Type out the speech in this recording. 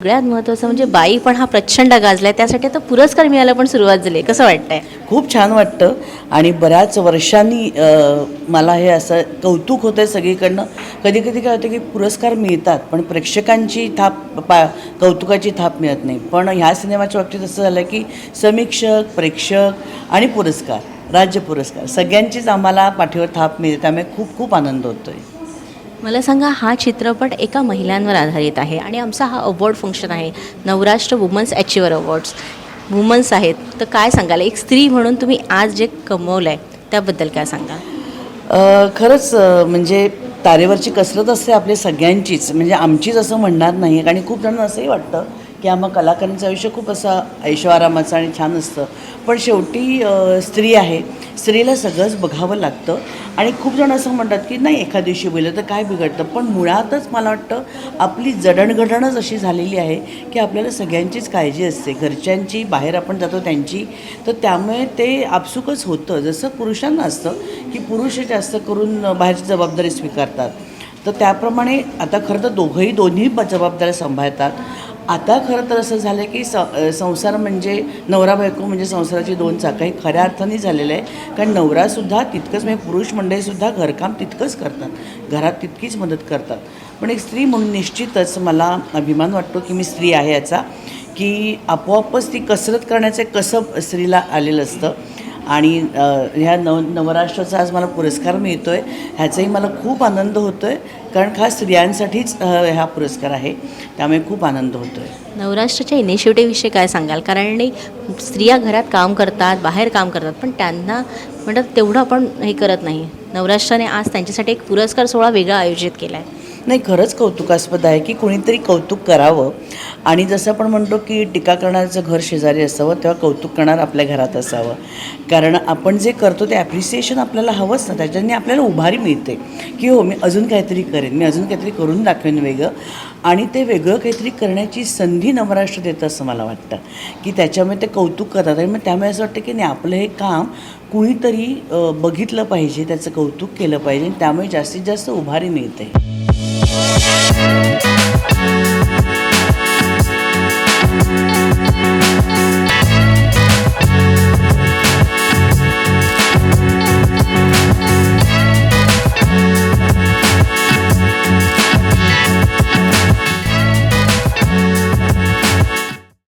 सगळ्यात महत्त्वाचं म्हणजे बाई पण हा प्रचंड गाजलाय. त्यासाठी आता पुरस्कार मिळायला पण सुरुवात झाली कसं वाटतंय? खूप छान वाटतं. आणि बऱ्याच वर्षांनी मला हे असं कौतुक होतं आहे सगळीकडनं. कधी कधी काय होतं की पुरस्कार मिळतात पण प्रेक्षकांची थाप पा कौतुकाची थाप मिळत नाही. पण ह्या सिनेमाच्या बाबतीत असं झालं की समीक्षक प्रेक्षक आणि पुरस्कार राज्य पुरस्कार सगळ्यांचीच आम्हाला पाठीवर थाप मिळते. त्यामुळे खूप खूप आनंद होतो आहे मला सांगा हा चित्रपट एका महिलांवर आधारित आहे आणि आमचा हा अवॉर्ड फंक्शन आहे Navarashtra women's achiever awards women's आहेत. तर काय सांगाल? एक स्त्री म्हणून तुम्ही आज जे कमवलं आहे त्याबद्दल काय सांगाल? खरंच म्हणजे तारेवरची कसरत असते आपली सगळ्यांचीच. म्हणजे आमचीच असं म्हणणार नाही आणि खूप जणांना असंही वाटतं की आम्हा कलाकारांचं आयुष्य खूप असं ऐशोआरामाचं आणि छान असतं. पण शेवटी स्त्री आहे. स्त्रीला सगळंच बघावं लागतं. आणि खूप जण असं म्हणतात की नाही एका दिवशी बोललं तर काय बिघडतं? पण मुळातच मला वाटतं आपली जडणघडणच अशी झालेली आहे की आपल्याला सगळ्यांचीच काळजी असते. घरच्यांची बाहेर आपण जातो त्यांची. तर त्यामुळे ते आपसुकच होतं. जसं पुरुषांना असतं की पुरुष जास्त करून बाहेरची जबाबदारी स्वीकारतात. तर त्याप्रमाणे आता खरं तर दोघंही दोन्ही जबाबदाऱ्या सांभाळतात. आता खरं तर असं झालं की स संसार म्हणजे नवरा बायको म्हणजे संसाराची दोन चाकं हे खऱ्या अर्थाने झालेलं आहे. कारण नवरासुद्धा तितकंच म्हणजे पुरुष मंडळीसुद्धा घरकाम तितकंच करतात. घरात तितकीच मदत करतात. पण एक स्त्री म्हणून निश्चितच मला अभिमान वाटतो की मी स्त्री आहे याचा की आपोआपच ती कसरत करण्याचं एक कसब स्त्रीला आलेलं असतं. आणि ह्या नव नवराष्ट्राचा आज मला पुरस्कार मिळतो आहे ह्याचाही मला खूप आनंद होतो आहे कारण खास स्त्रियांसाठीच हा पुरस्कार आहे. त्यामुळे खूप आनंद होतो आहे नवराष्ट्राच्या इनिशिएटिव्हविषयी काय सांगाल? कारण नाही, स्त्रिया घरात काम करतात बाहेर काम करतात पण त्यांना म्हणतात तेवढं आपण हे करत नाही. नवराष्ट्राने आज त्यांच्यासाठी एक पुरस्कार सोहळा वेगळा आयोजित केला आहे नाही खरंच कौतुकास्पद आहे की कोणीतरी कौतुक करावं. आणि जसं आपण म्हणतो की टीका करणाऱ्याचं घर शेजारी असावं तेव्हा कौतुक करणार आपल्या घरात असावं. कारण आपण जे करतो ते ॲप्रिसिएशन आपल्याला हवंच ना त्याच्याने आपल्याला उभारी मिळते. की हो मी अजून काहीतरी करेन मी अजून काहीतरी करून दाखवेन वेगळं. आणि ते वेगळं काहीतरी करण्याची संधी नवराष्ट्र देतं असं मला वाटतं. की त्याच्यामुळे ते कौतुक करतात. आणि मग त्यामुळे असं वाटतं की नाही आपलं हे काम कुणीतरी बघितलं पाहिजे त्याचं कौतुक केलं पाहिजे आणि त्यामुळे जास्तीत जास्त उभारी मिळते. Thank you.